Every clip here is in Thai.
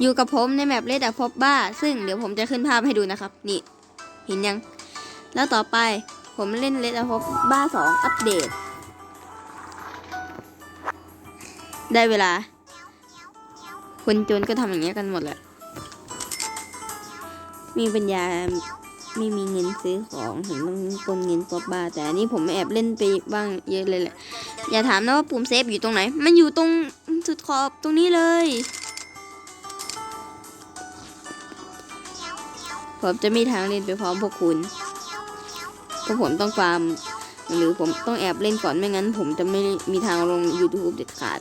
อยู่กับผมในแมปเลดอะพบบ้า ซึ่งเดี๋ยวผมจะขึ้นภาพให้ดูนะครับ นี่เห็นยัง แล้วต่อไปผมเล่นเลดอะพบบ้าสองอัปเดต ได้เวลา คนจนก็ทำอย่างเงี้ยกันหมดแหละมีปัญญาไม่มีเงินซื้อของถึงต้องปนเงินพบบ้า แต่อันนี้ผมแอบเล่นไปบ้างเยอะเลยแหละ อย่าถามนะว่าปุ่มเซฟอยู่ตรงไหน มันอยู่ตรงสุดขอบตรงนี้เลย ผมจะมีทางเล่นไปพร้อมพวกคุณเพราะผมต้องฟาร์ม หรือผมต้องแอบเล่นก่อนไม่งั้น ผมจะไม่มีทางลง YouTube เด็ดขาด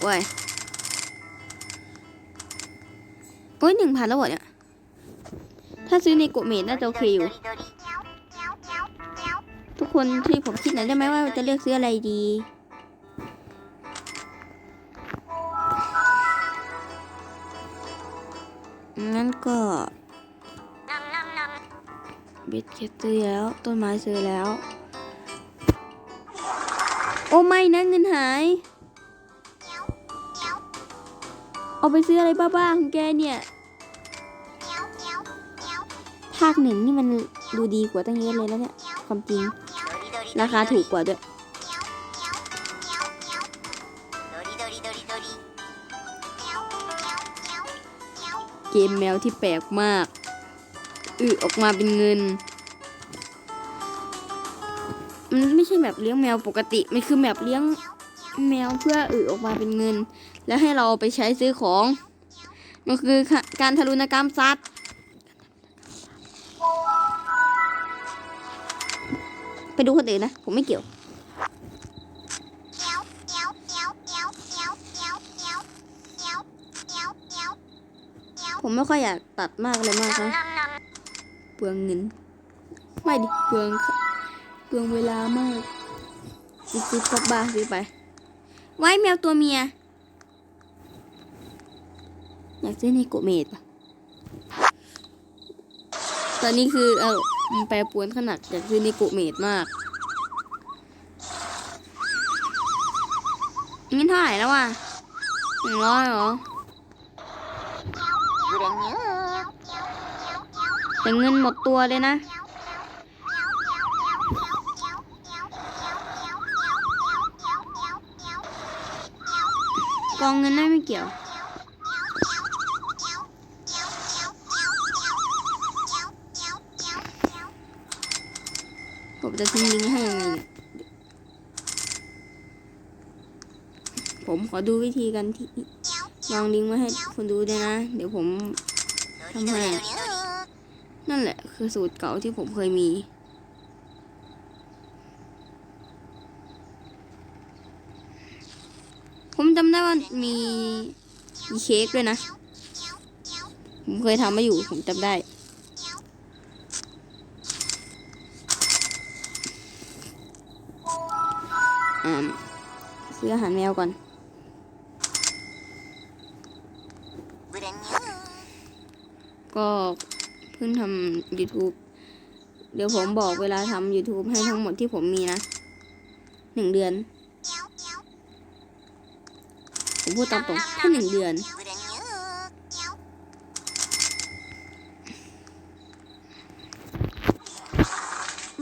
โอ้ย โอ้ยหนึ่งพันแล้วเหรอเนี่ย ถ้าซื้อในโกเมดน่าจะโอเคอยู่ ทุกคนที่ผมคิดหน่อยได้ไหมว่าจะเลือกซื้ออะไรดี งั้นก็บ็ดเก็ตซื้อแล้ว ต้นไม้ซื้อแล้ว โอ้ไม่นะเงินหาย เอาไปซื้ออะไรบ้าๆของแกเนี่ยภาคหนึ่งนี่มันดูดีกว่าตั้งเยอะเลยแล้วเนี่ย ความจริง ราคาถูกกว่าด้วย กมแมวที่แปลกมาก อือออกมาเป็นเงิน มันไม่ใช่แบบเลี้ยงแมวปกติ มันคือแบบเลี้ยงแมวเพื่ออือออกมาเป็นเงิน แล้วให้เราเอาไปใช้ซื้อของ มันคือการทารุณกรรมสัตว์ไปดูคนอื่นนะ ผมไม่เกี่ยว ผมไม่ค่อยอยากตัดมากเลยมากนะเปลืองเงิน ไม่ดิเปลืองเปลืองเวลามากซื้อพกบ้าซื้อไป ไว้แมวตัวเมีย อยากซื้อในโกเมดปะตอนนี้คือเออมันแปรปวนขนาดอยากซื้อในโกเมดมากเงินเท่าไหร่แล้ววะหนึ่งร้อยเหรอ แต่เงินหมดตัวเลยนะ กองเงินได้ไม่เกี่ยวผมจะทิ้งลิงก์ให้ยังไงเนี่ยผมขอดูวิธีกันที่ ลองลิงก์มาให้คุณดูด้วยนะ เดี๋ยวผมทำให้นั่นแหละคือสูตรเก่าที่ผมเคยมี ผมจำได้ว่ามีมีเค้กด้วยนะ ผมเคยทำมาอยู่ ผมจำได้อ่าซื้ออาหารแมวก่อน ก็เพิ่งทำ YouTube เดี๋ยวผมบอกเวลาทำ YouTube ให้ทั้งหมดที่ผมมีนะหนึ่งเดือน ผมพูดตามตรงแค่หนึ่งเดือน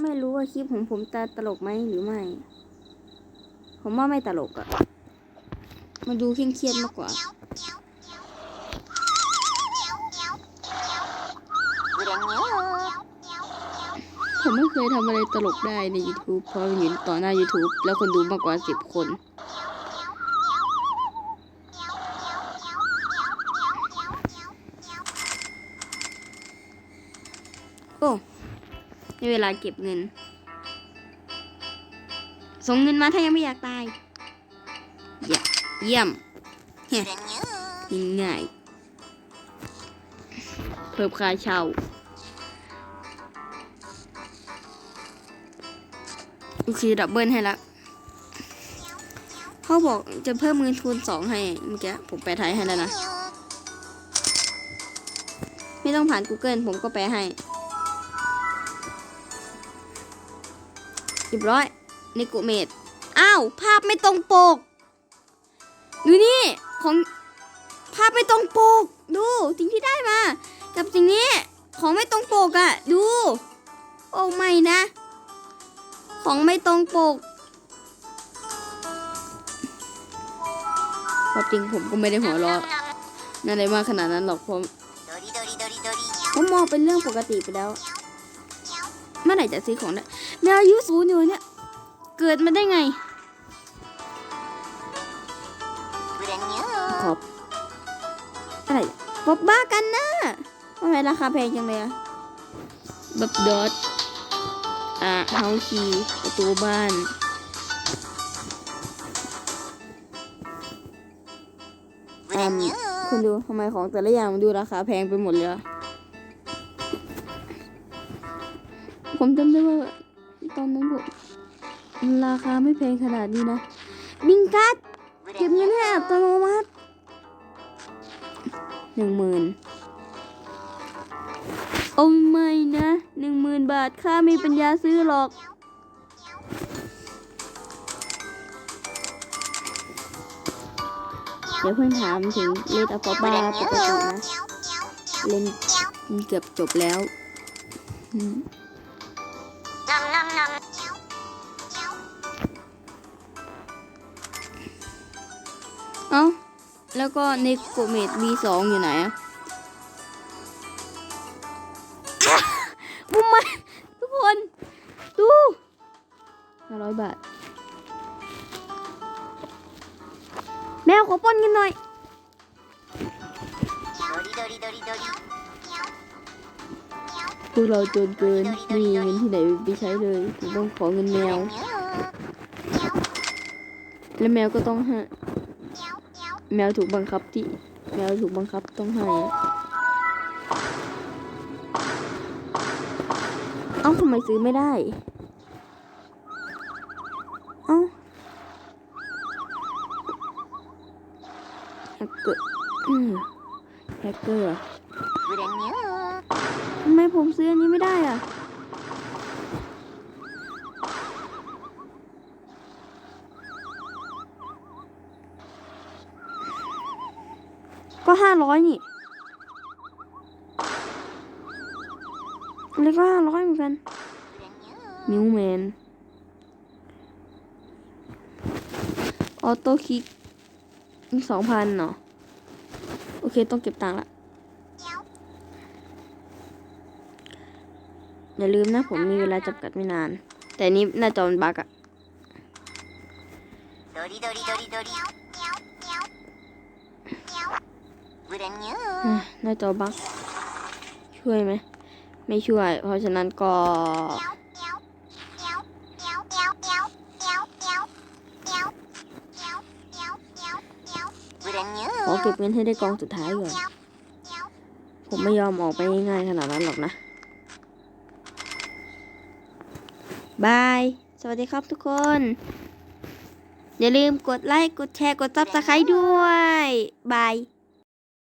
ไม่รู้ว่าคลิปของผมจะตลกไหมหรือไม่ ผมว่าไม่ตลกอะมาดูเครียดมากกว่า ไม่เคยทำอะไรตลกได้ใน YouTube เพราะอยู่ต่อหน้า YouTube แล้วคนดูมากกว่าสิบคน โอ้ในเวลาเก็บเงิน ส่งเงินมาถ้ายังไม่อยากตาย เยี่ยมเยี่ยมเฮ้ยง่ายๆเพิ่มค่าเช่า โอเคดับเบิลให้ละเขาบอกจะเพิ่มเงินทุนสองให้เมื่อกี้ผมแปลไทยให้แล้วนะ ไม่ต้องผ่าน Google ผมก็แปลให้เรียบร้อยในกูเมดอ้าว ภาพไม่ตรงปก ดูนี่ ของภาพไม่ตรงปก ดูสิ่งที่ได้มา กับสิ่งนี้ ของไม่ตรงปกอะ่ะ ดู โอ้ไม่นะ ของไม่ตรงปกความจริงผมก็ไม่ได้หัวเราะนั่นเลยมากขนาดนั้นหรอกผมผมมองเป็นเรื่องปกติไปแล้ว เมื่อไหร่จะซื้อของได้แมวอายุศูนย์อยู่เนี่ย เกิดมาได้ไงขอบอะไรป๊อบบ้ากันนะทำไมราคาแพงจังเลยอะแบบดอท่าเฮาคีประตูบ้านอ่าคุณดูทำไมของแต่ละอย่างมันดูราคาแพงไปหมดเลยผมจำได้ว่าตอนนั้นผมราคาไม่แพงขนาดนี้นะ บิงกัดเก็บเงินให้อัตโนมัติหนึ่งหมื่นโอ้ไม่นะ ขบาท ข้ามีปัญญาซื้อหรอก เดี๋ยวเพิ่งถามถึงเลดอัฟบ้าปกตินะ เล่นเกือบจบแล้วเอ้า แล้วก็ในโกเมด V2 อยู่ไหนอะ 500 บาท แมวขอป้นเงินหน่อย พวกเราจนเกินมีเงินที่ไหนไปใช้เลยต้องขอเงินแมว แล้วแมวก็ต้องให้แมวถูกบังคับที่ แมวถูกบังคับต้องให้เอ้าทำไมซื้อไม่ได้ เกอร์แฮกเกอร์ทำไมผมซื้ออันนี้ไม่ได้อะก็ห้าร้อยนี่เลยก็ห้าร้อยเหมือนกัน นิวแมน ออโต้คิกสองพันเนาะ เคต้องเก็บตังค์ละอย่าลืมนะผมมีเวลาจำกัดไม่นาน แต่นี้หน้าจอมันบั๊กอะหน้าจอบั๊กช่วยไหม ไม่ช่วย เพราะฉะนั้นก็ เก็บเงินให้ได้กองสุดท้ายก่อนผมไม่ยอมออกไปง่ายๆขนาดนั้นหรอกนะบาย สวัสดีครับทุกคน อย่าลืมกดไลค์ กดแชร์ กดซับสไครต์ด้วย บาย